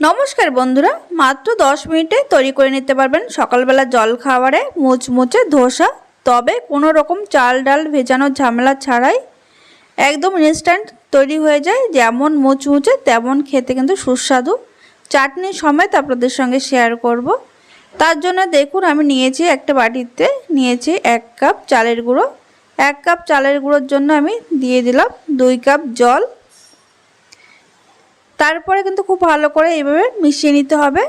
নমস্কার বন্ধুরা, মাত্র দশ মিনিটে তৈরি করে নিতে পারবেন সকালবেলা জল খাবারে মুচমুচে ধোসা, তবে কোনো রকম চাল ডাল ভেজানোর ঝামেলা ছাড়াই একদম ইনস্ট্যান্ট তৈরি হয়ে যায়। যেমন মুচমুচে, তেমন খেতে কিন্তু সুস্বাদু। চাটনি সমেত আপনাদের সঙ্গে শেয়ার করব। তার জন্য দেখুন, আমি নিয়েছি একটা বাটিতে, নিয়েছি এক কাপ চালের গুঁড়ো। এক কাপ চালের গুঁড়োর জন্য আমি দিয়ে দিলাম দুই কাপ জল। তারপরে কিন্তু খুব ভালো করে এইভাবে মিশিয়ে নিতে হবে।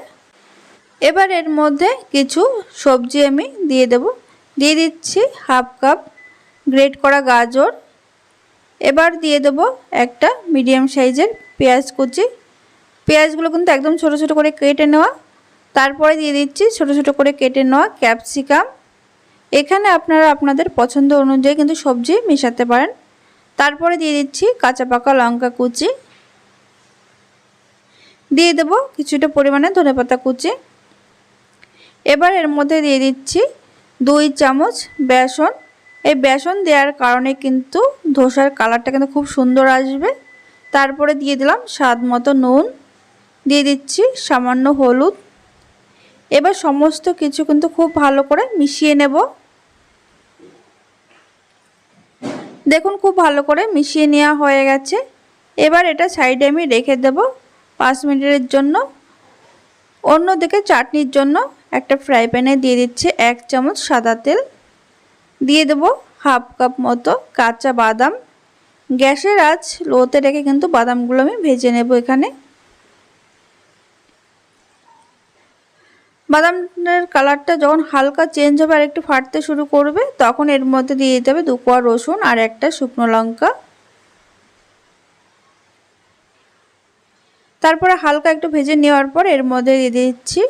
এবার এর মধ্যে কিছু সবজি আমি দিয়ে দেব। দিয়ে দিচ্ছি হাফ কাপ গ্রেট করা গাজর। এবার দিয়ে দেব একটা মিডিয়াম সাইজের পেঁয়াজ কুচি। পেঁয়াজগুলো কিন্তু একদম ছোট ছোট করে কেটে নেওয়া। তারপরে দিয়ে দিচ্ছি ছোট ছোট করে কেটে নেওয়া ক্যাপসিকাম। এখানে আপনারা আপনাদের পছন্দ অনুযায়ী কিন্তু সবজি মেশাতে পারেন। তারপরে দিয়ে দিচ্ছি কাঁচা পাকা লঙ্কা কুচি। দিয়ে দেবো কিছুটা পরিমাণে ধনেপাতা কুচি। এবার এর মধ্যে দিয়ে দিচ্ছি দুই চামচ বেসন। এই বেসন দেওয়ার কারণে কিন্তু ধোসার কালারটা কিন্তু খুব সুন্দর আসবে। তারপরে দিয়ে দিলাম স্বাদ মতো নুন। দিয়ে দিচ্ছি সামান্য হলুদ। এবার সমস্ত কিছু কিন্তু খুব ভালো করে মিশিয়ে নেব। দেখুন খুব ভালো করে মিশিয়ে নেওয়া হয়ে গেছে। এবার এটা সাইডে আমি রেখে দেবো পাঁচ মিনিটের জন্য। অন্যদিকে চাটনির জন্য একটা ফ্রাই প্যানে দিয়ে দিচ্ছে এক চামচ সাদা তেল। দিয়ে দেবো হাফ কাপ মতো কাঁচা বাদাম। গ্যাসের আঁচ লোতে রেখে কিন্তু বাদামগুলো আমি ভেজে নেব এখানে। বাদামের কালারটা যখন হালকা চেঞ্জ হবে আর একটু ফাটতে শুরু করবে, তখন এর মধ্যে দিয়ে দিতে হবে দু কোয়া রসুন আর একটা শুকনো লঙ্কা। তারপরে হালকা একটু ভেজে নেওয়ার পর এর মধ্যে দিয়ে দিচ্ছি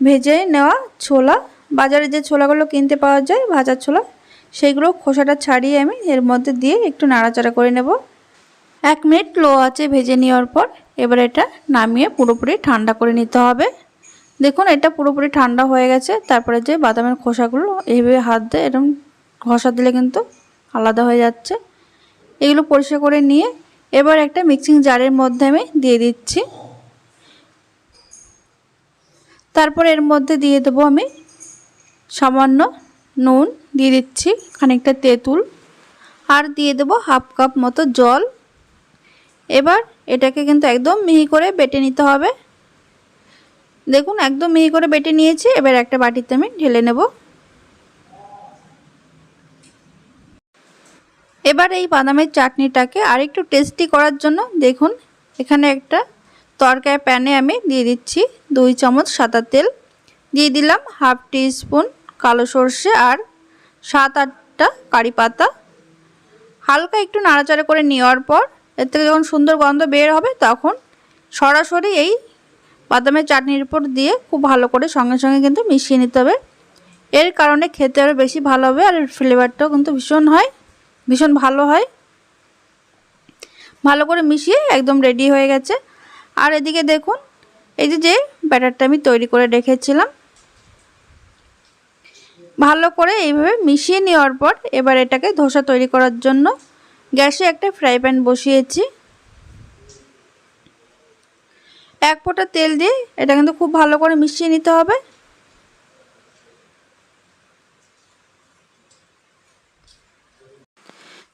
ভেজে নেওয়া ছোলা। বাজারে যে ছোলাগুলো কিনতে পাওয়া যায়, ভাজার ছোলা সেইগুলো খোসাটা ছাড়িয়ে আমি এর মধ্যে দিয়ে একটু নাড়াচাড়া করে নেব। এক মিনিট লো আছে ভেজে নেওয়ার পর এবার এটা নামিয়ে পুরোপুরি ঠান্ডা করে নিতে হবে। দেখুন, এটা পুরোপুরি ঠান্ডা হয়ে গেছে। তারপরে যে বাদামের খোসাগুলো, এইভাবে হাত দিয়ে এরকম ঘষা দিলে কিন্তু আলাদা হয়ে যাচ্ছে। এগুলো পরিষ্কার করে নিয়ে এবার একটা মিক্সিং জারের মধ্যে আমি দিয়ে দিচ্ছি। তারপর এর মধ্যে দিয়ে দেবো আমি সামান্য নুন, দিয়ে দিচ্ছি খানিকটা তেঁতুল আর দিয়ে দেবো হাফ কাপ মতো জল। এবার এটাকে কিন্তু একদম মিহি করে বেটে নিতে হবে। দেখুন, একদম মিহি করে বেটে নিয়েছি। এবার একটা বাটিতে আমি ঢেলে নেব। এবার এই বাদামের চাটনিটাকে আরেকটু টেস্টি করার জন্য দেখুন, এখানে একটা তরকারি প্যানে আমি দিয়ে দিচ্ছি দুই চামচ সাদা তেল। দিয়ে দিলাম হাফ টি স্পুন কালো সর্ষে আর সাত আটটা কারি পাতা। হালকা একটু নাড়াচাড়া করে নেওয়ার পর, এর থেকে যখন সুন্দর গন্ধ বের হবে তখন সরাসরি এই বাদামের চাটনির উপর দিয়ে খুব ভালো করে সঙ্গে সঙ্গে কিন্তু মিশিয়ে নিতে হবে। এর কারণে খেতে আরও বেশি ভালো হবে আর ফ্লেভারটাও কিন্তু ভীষণ হয়। ভীষণ ভালো হয়। ভালো করে মিশিয়ে একদম রেডি হয়ে গেছে। আর এদিকে দেখুন, এই যে যে ব্যাটারটা আমি তৈরি করে রেখেছিলাম। ভালো করে এইভাবে মিশিয়ে নেওয়ার পর এবার এটাকে ধোসা তৈরি করার জন্য গ্যাসে একটা ফ্রাই প্যান বসিয়েছি। এক ফোঁটা তেল দিয়ে এটা কিন্তু খুব ভালো করে মিশিয়ে নিতে হবে।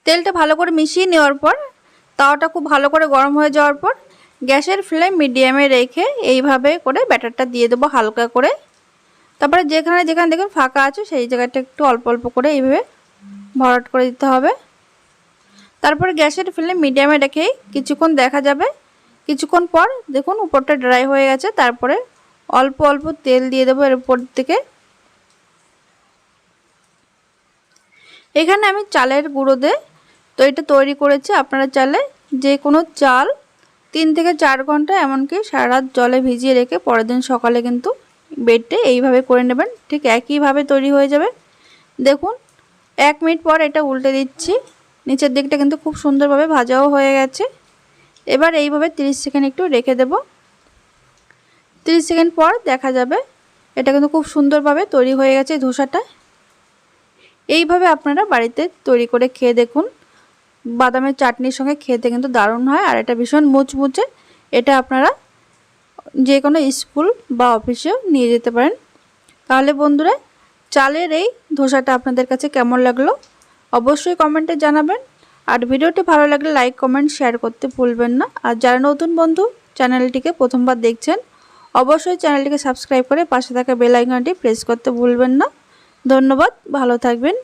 তেলটা ভালো করে মিশিয়ে নেওয়ার পর তাওয়াটা খুব ভালো করে গরম হয়ে যাওয়ার পর, গ্যাসের ফ্লেম মিডিয়ামে রেখে এইভাবে করে ব্যাটারটা দিয়ে দেবো হালকা করে। তারপরে যেখানে যেখানে দেখুন ফাঁকা আছে, সেই জায়গাটা একটু অল্প অল্প করে এইভাবে ভরাট করে দিতে হবে। তারপরে গ্যাসের ফ্লেম মিডিয়ামে রেখেই কিছুক্ষণ দেখা যাবে। কিছুক্ষণ পর দেখুন উপরটা ড্রাই হয়ে গেছে, তারপরে অল্প অল্প তেল দিয়ে দেবো এর উপর থেকে। এখানে আমি চালের গুঁড়ো দিয়ে তো এটা তৈরি করেছি আপনারা চালে যে কোনো চাল তিন থেকে চার ঘণ্টা এমনকি সারা রাত জলে ভিজিয়ে রেখে পরের দিন সকালে কিন্তু বেডে এইভাবে করে নেবেন। ঠিক একইভাবে তৈরি হয়ে যাবে। দেখুন, এক মিনিট পর এটা উল্টে দিচ্ছি। নিচের দিকটা কিন্তু খুব সুন্দরভাবে ভাজাও হয়ে গেছে। এবার এইভাবে 30 সেকেন্ড একটু রেখে দেব। 30 সেকেন্ড পর দেখা যাবে, এটা কিন্তু খুব সুন্দরভাবে তৈরি হয়ে গেছে ধোসাটা। এইভাবে আপনারা বাড়িতে তৈরি করে খেয়ে দেখুন। বাদামের চাটনির সঙ্গে খেতে কিন্তু দারুণ হয় আর এটা ভীষণ মুচমুচে। এটা আপনারা যে কোনো স্কুল বা অফিসেও নিয়ে যেতে পারেন। তাহলে বন্ধুরা, চালের এই ধোসাটা আপনাদের কাছে কেমন লাগল অবশ্যই কমেন্টে জানাবেন। আর ভিডিওটি ভালো লাগলে লাইক, কমেন্ট, শেয়ার করতে ভুলবেন না। আর যারা নতুন বন্ধু, চ্যানেলটিকে প্রথমবার দেখছেন, অবশ্যই চ্যানেলটিকে সাবস্ক্রাইব করে পাশে থাকা বেল আইকনটি প্রেস করতে ভুলবেন না। ধন্যবাদ ভালো থাকবেন।